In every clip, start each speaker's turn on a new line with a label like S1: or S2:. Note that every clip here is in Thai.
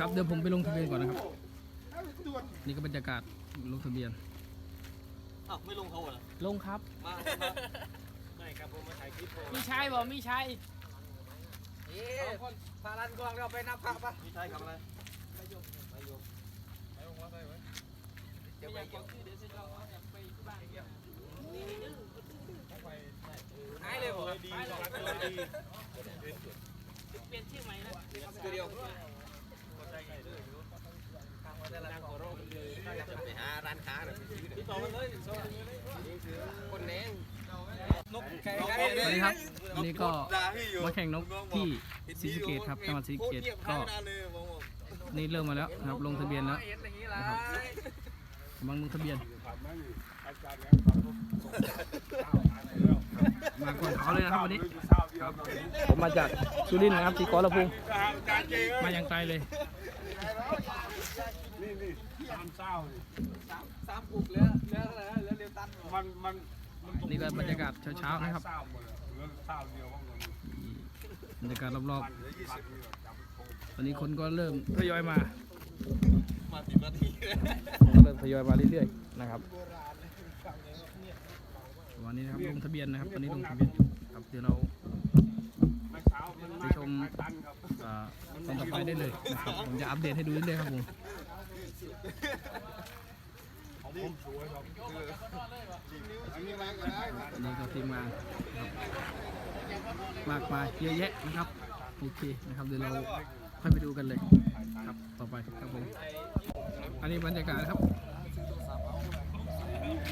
S1: ครับเดี๋ยวผมไปลงทะเบียนก่อนนะครับ นี่ก็บรรยากาศลงทะเบียน
S2: อ้าวไม่ลงเขาเหรอ
S1: ลงครับ
S2: มาไม่ครับผมมาถ่ายคลิปผม
S1: มีชัยบอกมีชัย
S2: สองคนพาลันกองเราไปนับพระปะมีใช่ครับอะไรไปโยมไปโยมไปลงมาไปไว้เดี๋ยวไปเกี่ยวเดี๋ยวจะลองเอาไปที่บ้านเกี่ยวหายเลยผมดีดี
S1: เปลี่ยนชื่อใหม่นะ
S2: ตัวเดียวไปหาร้านค้าหน่อยพี่ต่อมาเลยคนแนงนกไก่
S1: สวัสดีครับวันนี้ก็มาแข่งนกที่ศรีสะเกดครับจังหวัดศรีสะเกดก็นี่เริ่มมาแล้วนะครับลงทะเบียนแล้วนะครับกำลังลงทะเบียน มาก่อนเขาเลยนะครับวันนี้ผมมาจากสุรินทร์นะครับที่กอลพุงมาอย่างไกลเลย
S3: นี่นี่สามเศร้านี่
S2: สามปุกแล้ว
S3: มันมันมันตรง
S1: นี่ก็บรรยากาศเช้าๆนะครับ
S3: เศร้าหมดเลยเหลือเศร้าเดียวบ้างเลย
S1: บรรยากาศรอบ
S3: มันเหลือยี่สิบนี่จับไปโค
S1: ๆตอนนี้คนก็เริ่มทยอยมา
S2: มาสิบนาที
S1: ก็เริ่มทยอยมาเรื่อยๆนะครับวันนี้นะครับลงทะเบียนนะครับตอนนี้ลงทะเบียนอยู่ครับเดี๋ยวเรา
S3: ไม่เช้ามัน
S1: ไปชม
S3: ไม่ตันครับ
S1: อ่าตอนต่อไปได้เลยนะครับผมจะอัปเดตให้ดูเรื่อยๆครับผม
S3: นนี้มาก็ได้ครับ
S1: ทีมงานมากมายเยอะแยะนะครับโอเคนะครับเดี๋ยวเราค่อยไปดูกันเลยครับต่อไปครับผมอันนี้บรรยากาศครับ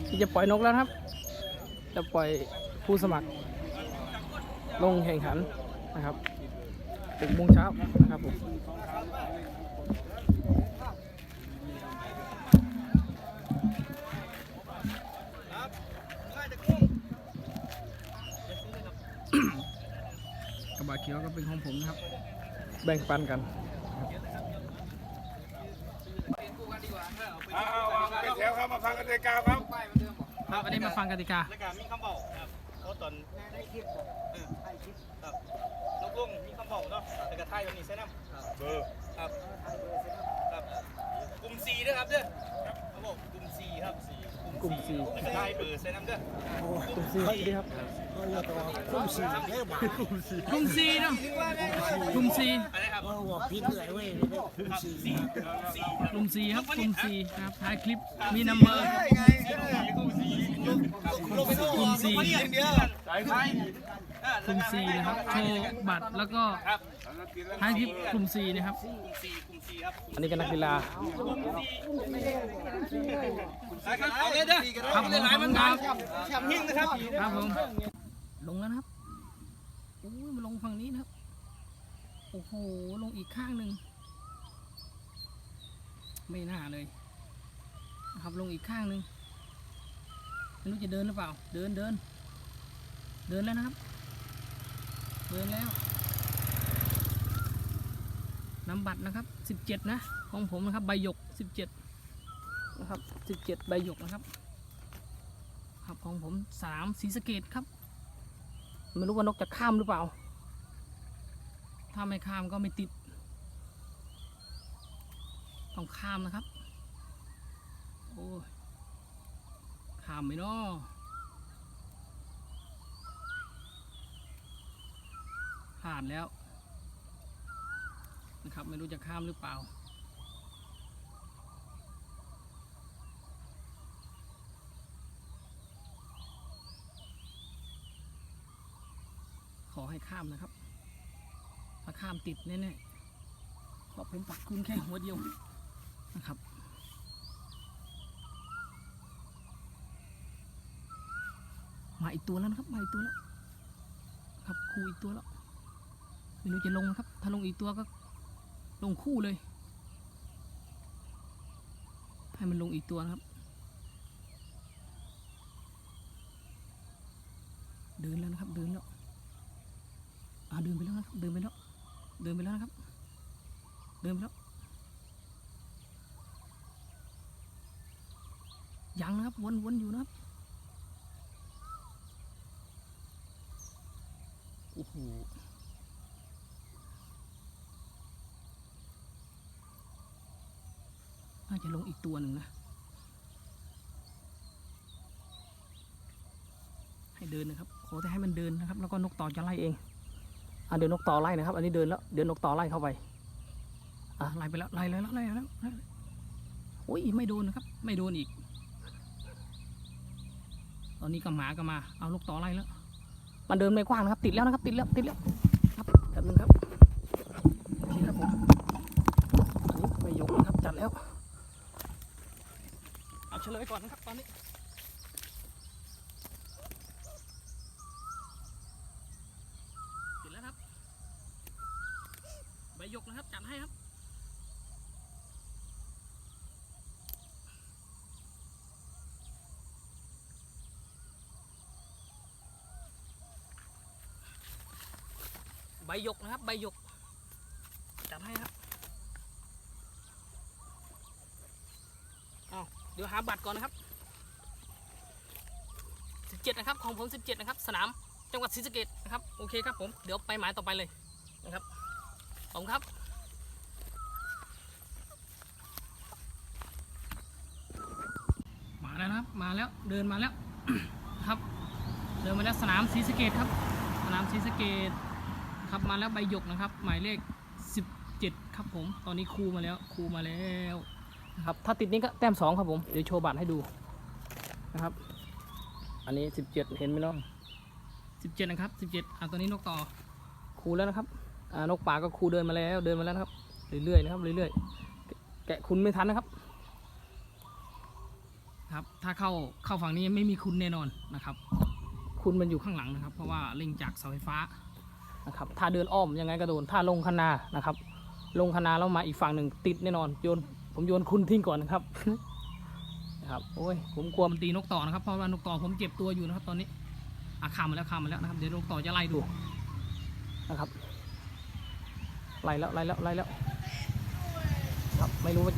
S1: ที่จะปล่อยนกแล้วครับ จะปล่อยผู้สมัคร ลงแข่งขันนะครับ6โมงเช้านะครับผม บะเขียวก็เป็นของผมนะครับ แบ่งปันกัน
S3: เอาเอาเอาไปแถวครับมาฟังกติกาครับ
S1: ครับอันนี้มาฟังกติกา
S2: แล้วก็มีคำบอกครับเพราะตอนได้คลิปเออได้คลิปครับนกลุงมีคำบอกเนาะแล้วก็ไทยตรงนี้ใช่ไหม
S3: เบอร์
S2: ครับครับกลุ่มสี่ด้วยครับเด้อเขาบอกกลุ่มสี่ครับสี่
S1: กลุ่มสี่
S2: แล้วก็ไทยเบอร์ใช่น้ำเด้อก
S1: ลุ่มสี่ดีครับกลุ่มสี่เนาะกลุ่มสี่
S2: อะไรครับ
S1: กลุ่มสี่ครับกลุ่มสี่ครับท้ายคลิปมีนัมเบอร์
S2: ก ลงไปดู
S1: กลุ่มสี่
S2: เดียวสายไฟ
S1: กลุ่มสี่นะครับโชว์บัตรแล้วก็
S2: ครับ
S1: ท้ายคลิปกลุ่มสี่นะครับอันนี้ก็นักกีฬา
S2: ครับเอาเลยเด้อ
S1: ครับผม
S2: หลายมัน
S1: ครับ
S2: แชมป์หิ้งนะครับ
S1: ครับผมลงแล้วนะครับโอ้ยมาลงฝั่งนี้นะครับโอ้โหลงอีกข้างหนึ่งไม่น่าเลยครับลงอีกข้างหนึ่ง ไม่รู้จะเดินหรือเปล่า เดินเดิน เดินแล้วนะครับ เดินแล้วนำบัตรนะครับ 17 นะ ของผมนะครับ ใบหยก 17 นะครับ 17 ใบหยกนะครับ ครับของผมสามสีสะเกตครับ ไม่รู้ว่านกจะข้ามหรือเปล่า ถ้าไม่ข้ามก็ไม่ติด ต้องข้ามนะครับ โอ้ย ข้ามไหมเนาะผ่านแล้ว นะครับ ไม่รู้จะข้ามหรือเปล่า ขอให้ข้ามนะครับ ถ้าข้ามติดแน่ๆเพราะผมปักคุณแค่หัวเดียวนะครับ มาอีกตัวแล้วนะครับมาอีกตัวแล้วครับคู่อีกตัวแล้วไม่รู้จะลงนะครับ ถ้าลงอีกตัวก็ลงคู่เลย ให้มันลงอีกตัวนะครับ เดินแล้วนะครับ เดินแล้วอ่าเดินไปแล้วนะครับ เดินไปแล้ว เดินไปแล้วนะครับ เดินไปแล้ว ยังนะครับวนวนอยู่นะครับ โอ้โหจะลงอีกตัวหนึ่งนะ ให้เดินนะครับ ขอแต่ให้มันเดินนะครับ แล้วก็นกต่อจะไล่เองอะเดี๋ยวนกต่อไล่นะครับ อันนี้เดินแล้วเดี๋ยวนกต่อไล่เข้าไปอะไล่ไปแล้วไล่แล้วไล่แล้วไล่แล้วโอ้ยไม่โดนนะครับ ไม่โดนอีก ตอนนี้ก็หมาก็มา เอานกต่อไล่แล้ว มันเดินไม่กว้างนะครับ ติดแล้วนะครับ ติดแล้ว ติดแล้ว ครับแป๊บนึงครับโอเคครับผมอันนี้ไม่ยกนะครับ จัดแล้ว เอาเฉลยก่อนนะครับตอนนี้ติดแล้วครับ ใบยกนะครับ จัดให้ครับ บหยกนะครับ ใบหยก จัดให้ครับเอาเดี๋ยวหาบัตรก่อนนะครับ 17 นะครับ ของผม 17 นะครับ สนามจังหวัดศรีสะเกษนะครับ โอเคครับผม เดี๋ยวไปหมายต่อไปเลยนะครับขอบคุณครับมาแล้วนะครับ มาแล้ว เดินมาแล้วครับ เดินมาแล้วสนามศรีสะเกษครับ สนามศรีสะเกษ ครับมาแล้วใบหยกนะครับ หมายเลข 17 ครับผม ตอนนี้ครูมาแล้วครูมาแล้วนะครับถ้าติดนี้ก็แต้มสองครับผมเดี๋ยวโชว์บัตรให้ดูนะครับ อันนี้ 17 เห็นไหมน้อง17 นะครับ17อ่าตัวนี้นกต่อครูแล้วนะครับอ่านกป่าก็ครูเดินมาแล้วเดินมาแล้วครับเรื่อยๆนะครับเรื่อยๆแกะคุณไม่ทันนะครับครับถ้าเข้าเข้าฝั่งนี้ไม่มีคุณแน่นอนนะครับ คุณมันอยู่ข้างหลังนะครับ เพราะว่าเล็งจากเสาไฟฟ้า นะครับถ้าเดินอ้อมยังไงก็โดนถ้าลงคนานะครับ ลงคนาแล้วมาอีกฝั่งหนึ่งติดแน่นอนโยนผมโยนคุณทิ้งก่อนนะครับนะครับโอ้ยผมกลัวมันตีนกต่อนะครับเพราะว่านกต่อผมเจ็บตัวอยู่นะครับ ตอนนี้อะข้ามาแล้วข้ามาแล้วนะครับ เดี๋ยวนกต่อจะไล่ดูนะครับไล่แล้วไล่แล้วไล่แล้วครับไม่รู้ว่า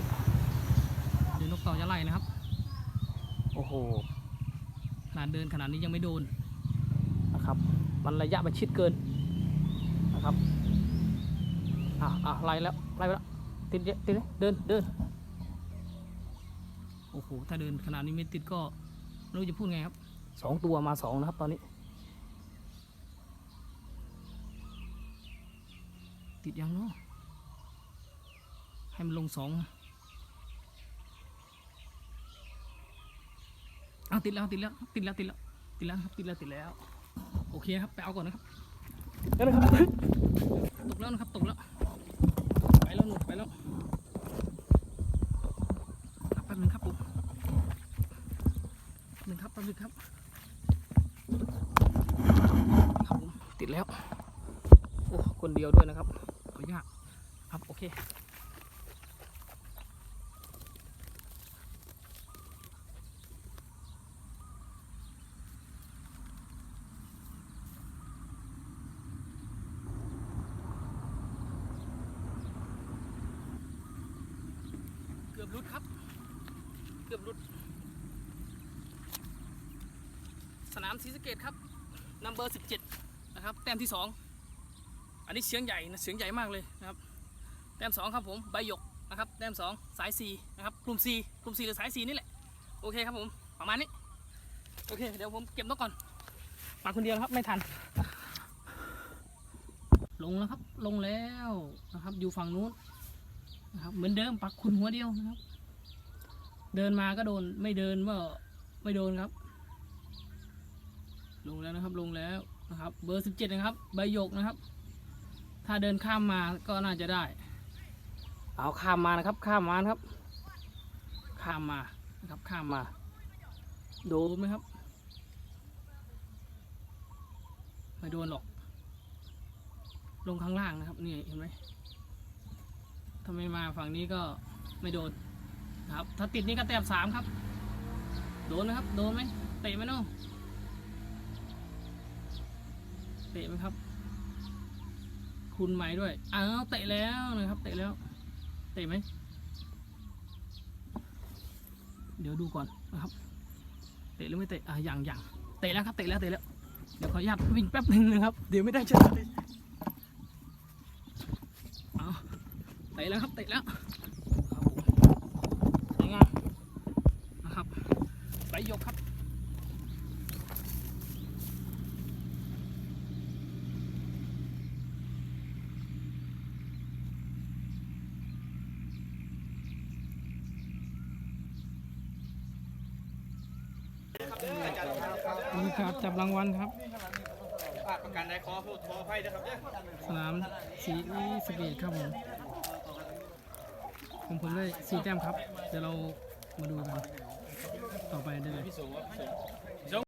S1: เดี๋ยวนกต่อจะไล่นะครับ โอ้โหขนาดเดินขนาดนี้ยังไม่โดนนะครับ มันระยะประชิดเกิน อะอะไล่แล้วไล่ไปแล้วติดเยอะติดเลยเดินเดินโอ้โหถ้าเดินขนาดนี้ไม่ติดก็ไม่รู้จะพูดไงครับสองตัวมาสองนะครับตอนนี้ ติดยังเนาะให้มันลงสองอาติดแล้วติดแล้วติดแล้วติดแล้วติดแล้วครับติดแล้วติดแล้ว โอเคครับไปเอาก่อนนะครับเดี๋ยวนะครับตกแล้วนะครับตกแล้ว ไปแล้วหนุไปแล้วแป๊บนึงครับผมแป๊บนึงครับแป๊บนึงครับครับผมติด แล้วโอ้คนเดียวด้วยนะครับขออนุญาตครับโอเคเกือบรุดครับ เกือบรุด สนามศรีสะเกดครับนัมเบอร์17 นะครับ แต้มที่ 2 อันนี้เสียงใหญ่นะเสียงใหญ่มากเลยนะครับ แต้มสองครับผมใบหยกนะครับ แต้มสองสายสีนะครับกลุ่ม C กลุ่ม C หรือสายสีนี่แหละ โอเคครับผม ประมาณนี้ โอเค เดี๋ยวผมเก็บนกก่อน มาคนเดียวครับไม่ทัน ลงแล้วครับ ลงแล้วนะครับ อยู่ฝั่งนู้นนะครับเหมือนเดิมปักคุณหัวเดียวนะครับ เดินมาก็โดนไม่เดินก็ไม่โดนครับ ลงแล้วนะครับลงแล้วนะครับ เบอร์ 17 นะครับ ใบหยกนะครับ ถ้าเดินข้ามมาก็น่าจะได้ เอาข้ามมานะครับ ข้ามมานะครับ ข้ามมานะครับ ข้ามมา โดนไหมครับ ไม่โดนหรอก ลงข้างล่างนะครับ นี่เห็นไหมถ้าไม่มาฝั่งนี้ก็ไม่โดนนะครับ ถ้าติดนี่ก็แต้มสามครับ โดนนะครับ โดนไหมเตะไหมเนาะ เตะไหมครับ คุณไหมด้วยอ้าวเตะแล้วนะครับ เตะแล้ว เตะไหม เดี๋ยวดูก่อนนะครับ เตะหรือไม่เตะอะอย่างอย่างเตะแล้วครับ เตะแล้ว เตะแล้ว เดี๋ยวขออนุญาตวิ่งแป๊บหนึ่งนะครับ เดี๋ยวไม่ได้เฉลยเอาเตะแล้วครับ เตะแล้วครับผม หยกครับ นี่ครับจับรางวัลครับ
S2: ภาคประกันได้ขอโทษขออภัยนะครับเนี่ย
S1: สนามสีสะเกตครับผมผมผมได้สีแต้มครับ เดี๋ยวเรามาดูกัน ต่อไปได้เลย
S2: พี่สูงว่าพี่สูง